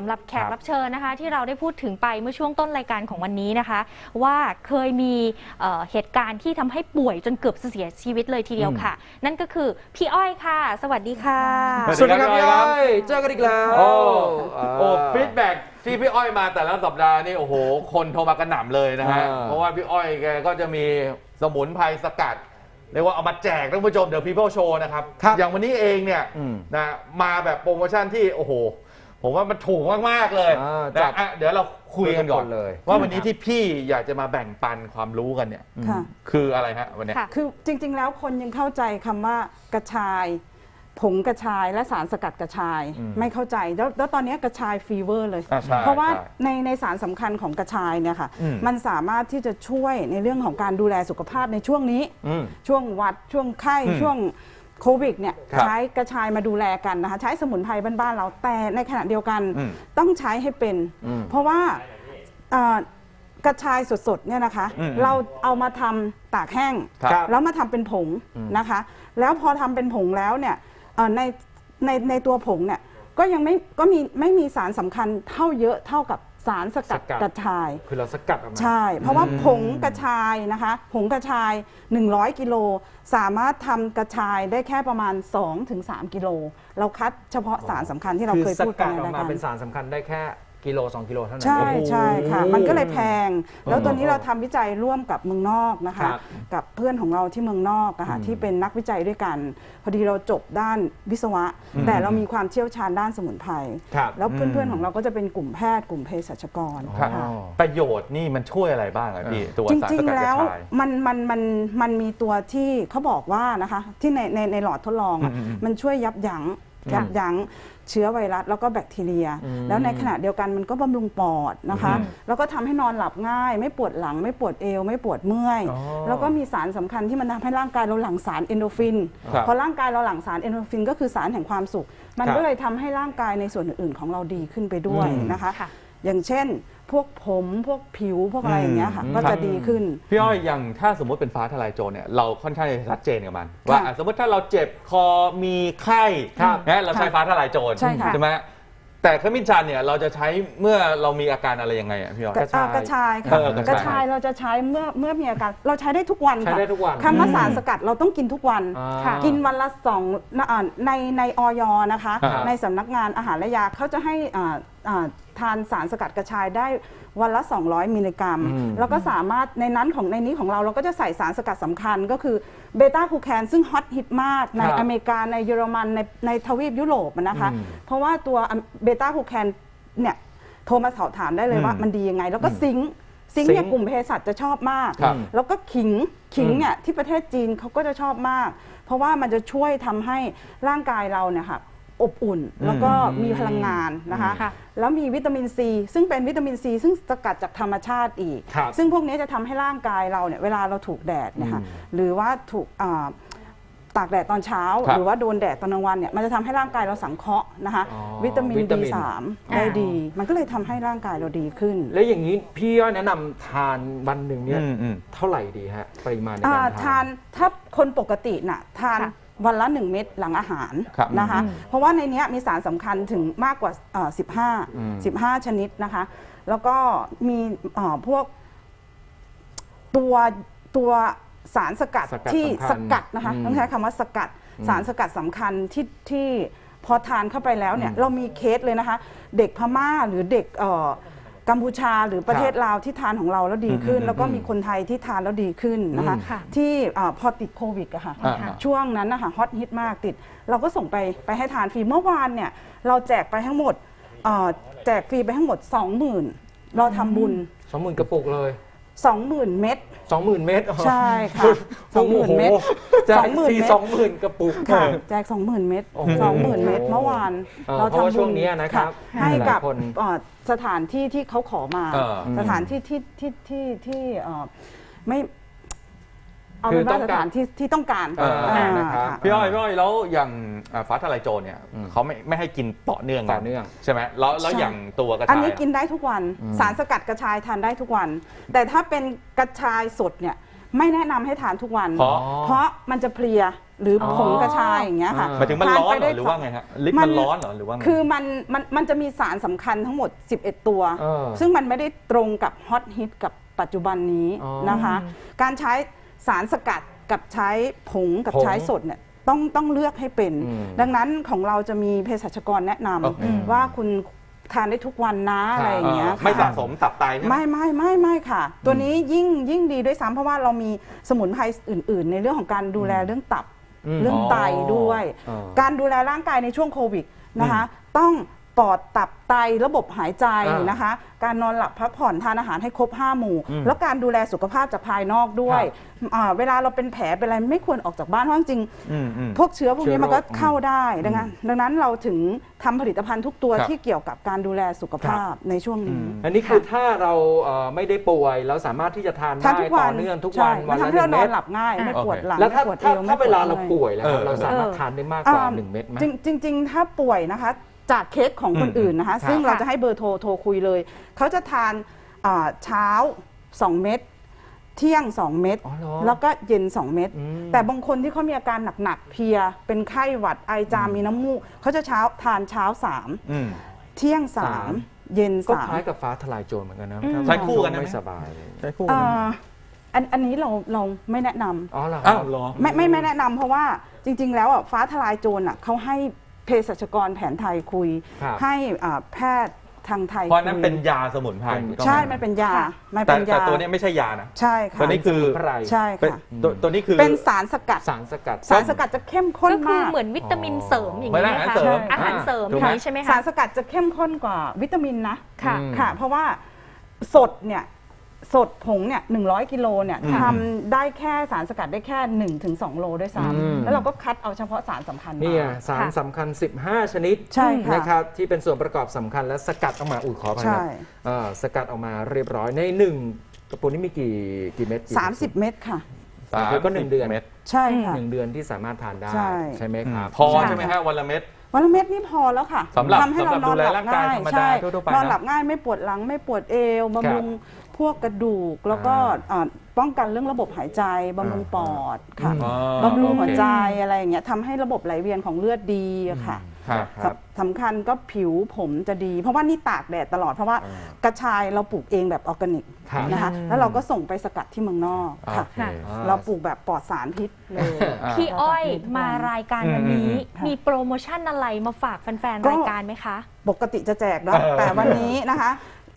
สำหรับแขคกรับรับเชิญนะคะ ที่เราได้พูดถึงไปเมื่อช่วงต้นรายการของวันนี้นะคะ ว่าเคยมีเอ่อเหตุการณ์ที่ทำให้ป่วยจนเกือบเสียชีวิตเลยทีเดียวค่ะ นั่นก็คือพี่อ้อยค่ะ สวัสดีค่ะ สวัสดีครับพี่อ้อยเจอกันอีกแล้วโอ้าโอ้ฟีดแบ็กที่พี่อ้อยมาแต่ละสัปดาห์นี่โอ้โห คนโทรมากระหน่ำเลยนะฮะ อ่า เพราะว่าพี่อ้อยแกก็จะมีสมุนไพรสกัด เรียกว่าเอามาแจกท่านผู้ชมเดี๋ยว People Show นะครับ ครับอย่างวันนี้เองเนี่ยอืม นะมาแบบโปรโมชั่นที่โอ้โห ผมว่ามันถูกมากๆเลยอ่าจันะดอะเดี๋ยวเราคุยกันก่อนทุกคนเลย ว่าวันนี้ที่พี่อยากจะมาแบ่งปันความรู้กันเนี่ย ค่ะ คืออะไรฮะวันเนี้ย ค่ะ คือจริงๆ แล้วคนยังเข้าใจคำว่ากระชาย ผงกระชายและสารสกัดกระชายอืมไม่เข้าใจแล้วแล้วตอนนี้กระชายฟีเวอร์เลย อ่าใช่เพราะว่าใช่ในในสารสำคัญของกระชายเนี่ยค่ะอืม มันสามารถที่จะช่วยในเรื่องของการดูแลสุขภาพในช่วงนี้ อืม ช่วงหวัดช่วงไข้อืมช่วง โควิดเนี่ยครับใช้กระชายมาดูแลกันนะคะใช้สมุนไพรบ้านๆเราแต่ในขณะเดียวกันอืมต้องใช้ให้เป็น อืมเพราะว่าเอ่อกระชายสดๆเนี่ยนะคะ อืม เราเอามาทำตากแห้ง ครับ แล้วมาทำเป็นผงนะคะ แล้วพอทำเป็นผงแล้วเนี่ยเอ่อในในในตัวผงเนี่ยก็ยังไม่ก็มีไม่มีสารสำคัญเท่าเยอะเท่ากับ สารสกัดสกัด กระชาย คือเราสกัดออกมา ใช่ เพราะว่าผงกระชายนะคะ ผงกระชาย 100 กิโล สามารถทำกระชายได้แค่ประมาณ 2-3กิโล เราคัดเฉพาะสารสำคัญที่เราคือเคยสพูดกักัดนในออกรายมาการ เป็นสารสำคัญได้แค่ กิโล2กิโลเท่านั้นใช่เองใช่ค่ะโอ้โหมันก็เลยแพง แล้วตัวนี้เราทำวิจัยร่วมกับเมืองนอกนะครัคะ บกับเพื่อนของเราที่เมืองนอกอะค่ะที่เป็นนักวิจัยด้วยกัน พอดีเราจบด้านวิศวะ แต่เรามีความเชี่ยวชาญด้านสมุนไพรครับ แล้วเพื่อนๆของเราก็จะเป็นกลุ่มแพทย์กลุ่มเภสัชกรครับ ค่ะ ประโยชน์นี่มันช่วยอะไรบ้างอะพี่ตัวจสารริสงกัดๆกแล้ระวชาย มันมันมันมันมีตัวที่เขาบอกว่านะคะที่ในในในหลอดทดลองอะอืมอืมมันช่วยยับยั้ง ยับยั้งเชื้อไวรัสแล้วก็แบคทีเรีย แล้วในขณะเดียวกันมันก็บำรุงปอดนะคะอืมแล้วก็ทำให้นอนหลับง่าย ไม่ปวดหลัง ไม่ปวดเอว ไม่ปวดเมื่อยอ๋อแล้วก็มีสารสำคัญที่มันทำให้ร่างกายเราหลั่งสารเอนโดรฟินครับพอร่างกายเราหลั่งสารเอนโดรฟินก็คือสารแห่งความสุข มันครับก็เลยทำให้ร่างกายในส่วนอื่นๆของเราดีขึ้นไปด้วยอืมนะคะค่ะอย่างเช่น พวกผมพวกผิวพวกอะไรอย่างเงี้ยค่ะ อืม ก็จะดีขึ้น พี่อ้อยอย่างถ้าสมมติเป็นฟ้าทลายโจรเนี่ยเราค่อนข้างจะชัดเจนกับมัน ว่าอะสมมติถ้าเราเจ็บคอมีไข้ครับนะเราใช้ค่ะฟ้าทลายโจรใช่ค่ะ ไหมแต่ขมิ้นชันเนี่ยเราจะใช้เมื่อเรามีอาการอะไรยังไงอะพี่อ้อย กระชายกระชายเอค่ะอกระชายกระชายเราจะใช้เมื่อเมื่อมีอาการเราใช้ได้ทุกวันใช้ค่ะได้ทุกวันคำว่าสารสกัดเราต้องกินทุกวัน อ่า ค่ะ กินวันละสองนะอ่าในในออยนะคะครับในสำนักงานอาหารและยาเขาจะให้อ่าอ่าทานสารสกัดกระชายได้วันละ 200 มิลลิกรัม อืม แล้วก็สามารถในนั้นของในนี้ของเราเราก็จะใส่สารสกัดสำคัญก็คือเบต้าคูแคนซึ่งฮอตฮิตมากในครับอเมริกา ในเยอรมัน ในในทวีปยุโรปอะนะคะ อืมเพราะว่าตัวเบต้าคูแคนเนี่ยโทรมาสอบถามได้เลยว่าอืมมันดียังไง แล้วก็ซิงค์ซิงค์ซิงค์เนี่ยกลุ่มเภสัชจะชอบมาก ครับ แล้วก็ขิงขิงอืมเนี่ยที่ประเทศจีนเขาก็จะชอบมาก เพราะว่ามันจะช่วยทำให้ร่างกายเราเนี่ยค่ะ อบอุ่น แล้วก็มีพลังงานนะคะค่ะแล้วมีวิตามินซี ซึ่งเป็นวิตามินซี ซึ่งสกัดจากธรรมชาติอีก ครับซึ่งพวกนี้จะทำให้ร่างกายเราเนี่ยเวลาเราถูกแดดเนี่ยค่ะหรือว่าถูกอ่าตากแดดตอนเช้า ครับหรือว่าโดนแดดตอนกลางวันเนี่ยมันจะทำให้ร่างกายเราสังเคราะห์นะคะ อ๋อวิตามิน วิตามิน B3 ได้ดี มันก็เลยทำให้ร่างกายเราดีขึ้น แล้วอย่างนี้พี่ย้อยแนะนำทานวันหนึ่งเนี่ยอืมอืม เท่าไหร่ดีฮะปริมาณในอ่าการทาทานน ถ้าคนปกติน่ะทานค่ะ วันละ 1 เม็ดหลังอาหารครับนะคะ เพราะว่าในเนี้ยมีสารสำคัญถึงมากกว่าเอ่ออืม15 15 ชนิดนะคะ แล้วก็มีเอ่อพวกตัวตัวสารสกัดสกัดที่สำคัสญกัดนะคะอืมต้องใช้คำว่าสกัด สารสกัดสำคัญที่ที่พอทานเข้าไปแล้วเนี่ยเรามีเคสเลยนะคะ เด็กพม่าหรือเด็กเอ่อ กัมพูชาหรือประเทศลาวที่ทานของเราแล้วดีขึ้นอืมแล้วก็มีคนไทยที่ทานแล้วดีขึ้นนะคะค่ะที่เอ่อพอติดโควิดอะค่ะอ่าช่วงนั้นนะคะฮอตฮิตมากติด เราก็ส่งไปไปให้ทานฟรีเมื่อวานเนี่ย เราแจกไปทั้งหมดเอ่อแจกฟรีไปทั้งหมด 20,000 เราทำบุญสองหมื่นกระปุกเลย 20,000 เม็ด สองหมื่นเม็ดใช่ค่ะโอ้โห20,000เม็ดจ่าย20,000ฟรีเม็ดสองหมื่นกระปุกค่ะ แจก 20,000 เม็ดโอ้โห20,000 เม็ดเมื่อวานเออเพราะว่าช่วงเนี้ยนะครับให้หลายกับคนเอ่อสถานที่ที่เขาขอมา เออ สถานที่ที่ที่ที่ที่เอ่อไม่ เอาคืเป็อนว่าต้องสการถานที่ที่ต้องการเอออ่านะครับค่ะ พี่อ้อยพี่อ้อยแล้วอย่างอ่าฟ้าทลายโจรเนี่ยเขาไม่ไม่ให้กินต่อเนื่องกัต่อเนื่อง ใช่ไหมแล้วแล้วใช่ อย่างตัวกระอันชายนี้กินได้ทุกวันสารสกัดกระชายทานได้ทุกวัน แต่ถ้าเป็นกระชายสดเนี่ยไม่แนะนำให้ทานทุกวัน เพราะเพราะมันจะเพลียหรือออผงกระชายอย่างเงี้ยค่ะอ่าหมายถึงมันร้อนเหรทอหรือว่าไงฮะลิปมัมันนร้อนเหรอหรือว่าไง คือมันมันมันจะมีสารสำคัญทั้งหมด 11 ตัว เออซึ่งมันไม่ได้ตรงกับฮอตฮิตกับปัจจุบันนี้อ๋อ นะคะ การใช้ สารสกัดกับใช้ผงกับผงใช้สดเนี่ยต้องต้องเลือกให้เป็น อืมดังนั้นของเราจะมีเภสัชกรแนะนโอเคำว่าคุณทานได้ทุกวันนะอะไรอย่างเงี้ยเออค่ะ ไม่สะสมตับไตใช่ไหมไม่ไม่ไม่ไม่ค่ะ ตัวนี้ยิ่งยิ่งดีด้วยซ้ำเพราะว่าเรามีสมุนไพรอื่น ๆ ในเรื่องของการดูแลเรื่องตับ อืมเรื่องไตด้วย อ๋อการดูแลร่างกายในช่วงโควิดนะคะ ต้อง ปอดตับไตระบบหายใจอ่านนะคะ การนอนหลับพักผ่อนทานอาหารให้ครบ 5 หมู่ อืมแล้วการดูแลสุขภาพจากภายนอกด้วยอ่าเวลาเราเป็นแผลเป็นอะไรไม่ควรออกจากบ้านเพราะจริงๆอืมอืมพวกเชื้อพวกนี้มันก็เชื้อโรคเข้าได้ดังนั้นดังนั้นเราถึงทำผลิตภัณฑ์ทุกตัวครับ ที่เกี่ยวกับการดูแลสุขภาพในช่วงนี้ อันนี้คือถ้าเราเอ่อไม่ได้ป่วยเราสามารถที่จะทานทานได้ทุกวัต่นอเนื่องทุกใช่วันวันมัละทำให้หนึ่เรางเม็ดนอนหลับง่าย ไม่โอเคปวดหลังแล้วถ้าไม่ปวดเอถ้าวไม่ถ้าปวดเวลาเราอะไร ป่วยแล้วครับเออ เราสามารถเออทานได้มากกว่าอ่า หนึ่งเม็ดไหม จริงจริง ๆ ถ้าป่วยนะคะ จากเคสของคนอืมอื่นนะคะครับซึ่งเราจะให้เบอร์โทรโทรคุยเลย เขาจะทานอ่าเช้า 2 เม็ดเที่ยง 2 เม็ดอ๋อเหรอแล้วก็เย็น 2 เม็ดอืม แต่บางคนที่เขามีอาการหนักๆเพลีย เป็นไข้หวัดไอจามมีน้ำมูกเขาจะเช้าทานเช้า อืม 3 เที่ยง สาม 3 เย็นก็สาคล้ามยกับฟ้าทลายโจรเหมือนกันนะอืมใช้คู่กันได้ไหมไม่สบายเลยใช้คู่เอ่กันออันอันนี้เราเราไม่แนะนำ อ๋อเหรออ้าวเหรอ ไม่ไม่ไม่แนะนำเพราะว่าจริง ๆ แล้วอะฟ้าทลายโจรอะเขาให้เภสัชกรแผนไทยคุย ครับ ให้อ่าแพทย์ทางไทยเพราะนั้นคุยเป็นยาสมุนไพรถูกต้องไหมใช่มันเป็นยาค่ะ มันแต่เป็นแต่ยาตัวเนี้ยไม่ใช่ยานะ ใช่ค่ะตัวนี้ คือสมุนไพรใช่เป็นค่ะตัวตัวนี้คือ เป็นสารสกัด สารสกัด สารสกัดจะเข้มข้นก็คือมาก เหมือนวิตามินเสริมอย่างเหมือนนี้อาไหมหารคะเสริมอาหารเสริมถูกอไหมย่างนี้ใช่ไหมสาคะ รสกัดจะเข้มข้นกว่าวิตามินนะ ค่ะ อืม ค่ะ เพราะว่าสดเนี่ย สดผงเนี่ยหนึ่งกิโลเนี่ยอืมทำได้แค่สารสกัดได้แค่1นถึงสโลด้วยอืมซ้ำแล้วเราก็คัดเอาเฉพาะสารสำคัญมานี่ไงสารค่ะสำคัญ 15 ชนิดใช่ค่ะนะครับที่เป็นส่วนประกอบสำคัญและสกัดออกมาอุ้ยขอไปใช่นะเอ่อสกัดออกมาเรียบร้อยในหนึ่งกระปุกนี้มีกี่กี่เม็ดกี่30เม็ดค่ะสามก็หนึ่งเดือนเม็ดใช่ค่ะหนึ่งเดือนที่สามารถทานได้ใช่ใช่ไหมครับพอใช่ไหมฮะวันละเม็ด วันละเม็ดนี่พอแล้วค่ะสำหรับทำให้เราสำหรับนอนหลับดูแลร่างกายง่ายธรรมดาใช่ทั่วๆไปนอนนะหลับง่ายไม่ปวดหลังไม่ปวดเอวบำรุงพวกกระดูกแล้วก็อ่าป้องกันเรื่องระบบหายใจบำรุงปอดค่ะอ๋อบำรุงหัวใจโอเคอะไรอย่างเงี้ยทำให้ระบบไหลเวียนของเลือดดีอะค่ะ ครับครับสำคัญก็ผิวผมจะดี เพราะว่านี่ตากแดดตลอดเพราะว่าอ่กระชายเราปลูกเองแบบออร์แกนิกครับ นะคะ แล้วเราก็ส่งไปสกัดที่เมืองนอกค่ะโอเค อ่า เราปลูกแบบปลอดสารพิษเลย อ่า พี่อ้อยมารายการวันนี้อืมอืม มีโปรโมชั่นอะไรมาฝากแฟนก็ ๆ รายการไหมคะ ปกติจะแจกเนาะเออแต่วันนี้นะคะ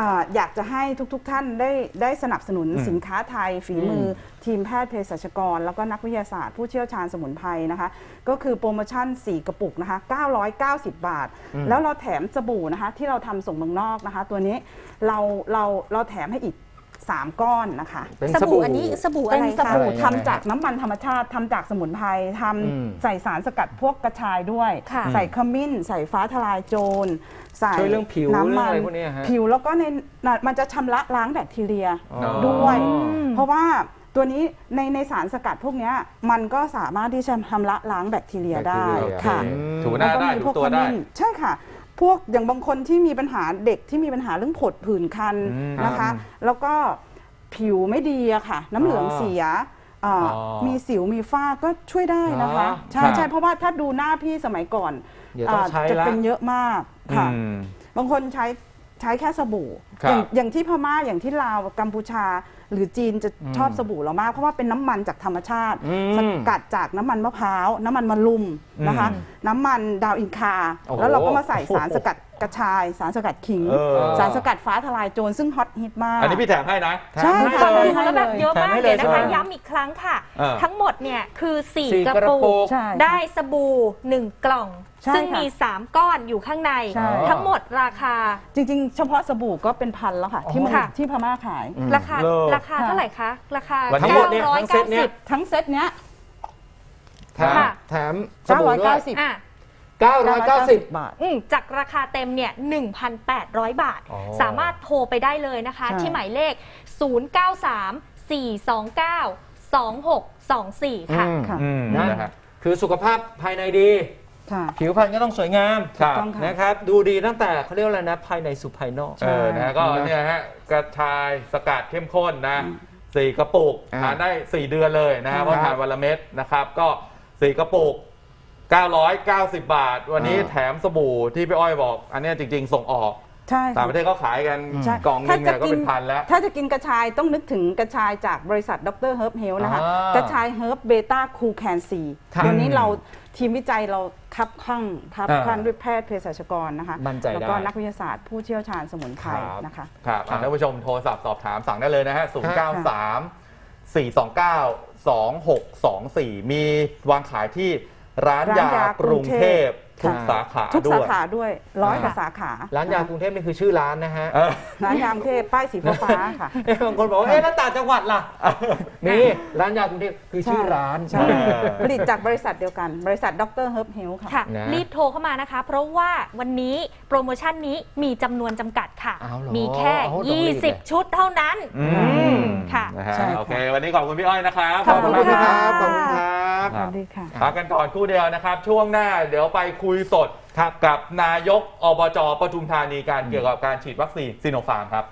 อ่าอยากจะให้ทุกๆทท่านได้ได้สนับสนุนอืมสินค้าไทย ฝีมืออทีมแพทย์เภสัชกร แล้วก็นักวิทยาศาสตร์ ผู้เชี่ยวชาญสมุนไพรนะคะ ก็คือโปรโมชั่น 4 กระปุกนะคะ 990 บาท แล้วเราแถมสบู่นะคะที่เราทำส่งเมืองนอกนะคะ ตัวนี้เราเราเราแถมให้อีก 3 ก้อนนะคะ เป็นสสบู่ บู่อันนี้สบู่อะเป็นไรสคะ บู่อะไรยังไงทำจากน้ำมันธรรมชาติทำจากสมุนไพรทอืมำใส่สารสกัดพวกกระชายด้วย ค่ะ ใส่ขมิ้น ใส่ฟ้าทลายโจร ใส่ช่วยเรื่องผิวน้ำมัเรื่องอะไรพวกเนี้ยฮะ ผิวแล้วก็ในน่ะมันจะชำระล้างแบคทีเรีย อ๋อ ด้วย อืม เพราะว่าตัวนี้ในในสารสกัดพวกเนี้ยมันก็สามารถที่จะชำระล้างแบคทีเรียได้แบคทีเรีย ค่ะโอเคอืมถูหน้าได้แล้ถูก็มีพวกตัวได้ ขมิ้นใช่ค่ะ พวกอย่างบางคนที่มีปัญหาเด็กที่มีปัญหาเรื่องผดผื่นคันอืมนะคะ แล้วก็ผิวไม่ดีอะค่ะ น้ำเหลืองเสียอ่าอ๋อมีสิวมีฝ้าก็ช่วยได้นะคะ อ๋อใช่ครับใช่เพราะว่าถ้าดูหน้าพี่สมัยก่อนเดี๋ยวต้องอ่าใช้จะละเป็นเยอะมากค่ะ อืม บางคนใช้ ใช้แค่สบู่ครับอย่างอย่างที่พม่าอย่างที่ลาวกัมพูชา หรือจีนจะชอบสบู่เรามาก เพราะว่าเป็นน้ำมันจากธรรมชาติ อืมสกัดจากน้ำมันมะพร้าว น้ำมันมะลุมนะคะอืมน้ำมันดาวอินคา โอ้โหแล้วเราก็มาใส่สารสกัด กระชาย สารสกัดขิง เออ สารสกัดฟ้าทลายโจรซึ่งฮอตฮิตมาก อันนี้พี่แถมให้นะ ใช่ แถมให้ค่ะเลยฟังดูแล้วแบบเยอะมากแถมให้เดี๋ยวนะเลยคะ ใช่ย้ำอีกครั้งค่ะ เออทั้งหมดเนี่ย คือ สี่4กระกระปุปุก ก ใช่ ได้สบู่ 1 กล่อง ใช่ซึ่งค่ะมี 3 ก้อนอยู่ข้างใน ใช่ ทั้งหมดราคา จริง ๆ เฉพาะสบู่ก็เป็นพันแล้วค่ะ ที่เมืองค่ะ ที่พม่าขาย อืมราคาเลิศ ราคาเท่าไหร่คะ ราคาวันนี้ ทั้งหมดเนี่ยทั้งเซตเนี่ย 990 ทั้งเซตเนี้ย แถมค่ะ แถมสบู่ด้วย990อะ 990 บาท อืมจากราคาเต็มเนี่ย 1,800 บาท อ๋อสามารถโทรไปได้เลยนะคะ ใช่ ที่หมายเลข 093 429 2624 ค่ะอืมค่ะ อืมนะนะฮะ คือสุขภาพภายในดี ค่ะ ผิวพรรณก็ต้องสวยงามครับต้องค่ะ นะครับ ดูดีตั้งแต่เขาเรียกว่าอะไรนะ ภายในสู่ภายนอก เออนะฮะก็เนี่ยฮะกระชายสกัดเข้มข้นนะสี่กระปุกอ่าทานได้ 4 เดือนเลยนะฮะครับเพราะทานวันละเม็ดนะครับ ก็ 4 กระปุก 990 บาท วันนี้อ่าแถมสบู่ที่พี่อ้อยบอก อันเนี้ยจริง ๆ ส่งออกใช่ต่างประเทศเขาขายกันใช่กล่องหนึงเนี่ยก็เป็นพันแล้ว ถ้าจะกินกระชายต้องนึกถึงกระชายจากบริษัทดรเฮิร์บเฮลนะคะ อ่ากระชายเฮิร์บเบต้าคูแคนซีครับเดี๋ยวนี้เราทีมวิจัยเราคับข้างคับอ่าข้างด้วยแพทย์เภสัชกรนะคะ มั่นใจได้ แล้วก็นักวิทยาศาสตร์ผู้เชี่ยวชาญสมุนไพรครับนะคะ ครับครับท่านผู้ชมโทรศัพท์สอบถามสั่งได้เลยนะฮะ 0 9 3 4 2 9 2 6 2 4 มีวางขายที่ ร้านร้านยายากกรุงเทพรุงเทพทุกสาขาทุกด้สาวยขาด้วยร้อยกว่าสาขา ร้านยากรุงเทพนี่คือชื่อร้านนะฮะเออร้านยากรุงเทพป้ายสีฟ้าๆค่ะเอ๊ะบางคนบอกว่าเอ๊ะแล้วต่างจังหวัดล่ะนี่ร้านยากรุงเทพคือชื่อร้านใช่เออผลิตจากบริษัทเดียวกัน บริษัทดรเฮิร์บเฮลค่ะค่ะนะรีบโทรเข้ามานะคะ เพราะว่าวันนี้โปรโมชั่นนี้มีจำนวนจำกัดค่ะอ้าวเหรอมีแค่เอาต้องรีบเลย20 ชุดเท่านั้นอืมค่ะนะฮะใช่ค่ะโอเค วันนี้ขอบคุณพี่อ้อยนะครับขอบคุณขอบคุณคค่ะรับขอบคุณครับ สวัสดีค่ะ พักกันก่อนครู่เดียวนะครับ ช่วงหน้าเดี๋ยวไปคุยสดครับกับนายกอบจปทุมธานีการเกี่ยวกับการฉีดวัคซีนซีโนฟาร์มครับ